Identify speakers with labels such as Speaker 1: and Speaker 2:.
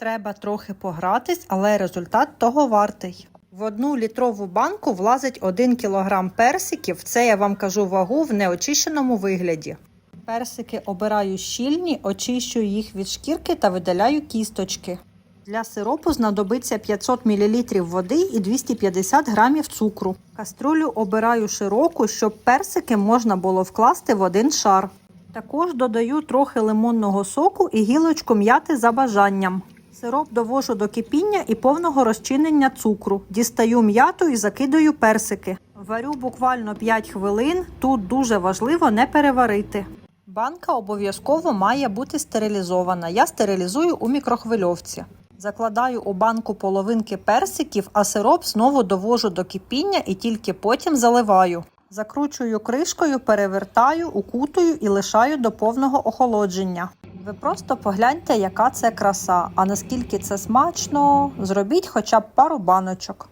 Speaker 1: Треба трохи погратись, але результат того вартий. В одну літрову банку влазить 1 кг персиків. Це я вам кажу вагу в неочищеному вигляді. Персики обираю щільні, очищую їх від шкірки та видаляю кісточки. Для сиропу знадобиться 500 мл води і 250 г цукру. Каструлю обираю широку, щоб персики можна було вкласти в один шар. Також додаю трохи лимонного соку і гілочку м'яти за бажанням. Сироп довожу до кипіння і повного розчинення цукру. Дістаю м'яту і закидаю персики. Варю буквально 5 хвилин. Тут дуже важливо не переварити. Банка обов'язково має бути стерилізована. Я стерилізую у мікрохвильовці. Закладаю у банку половинки персиків, а сироп знову довожу до кипіння і тільки потім заливаю. Закручую кришкою, перевертаю, укутую і лишаю до повного охолодження. Ви просто погляньте, яка це краса, а наскільки це смачно, зробіть хоча б пару баночок.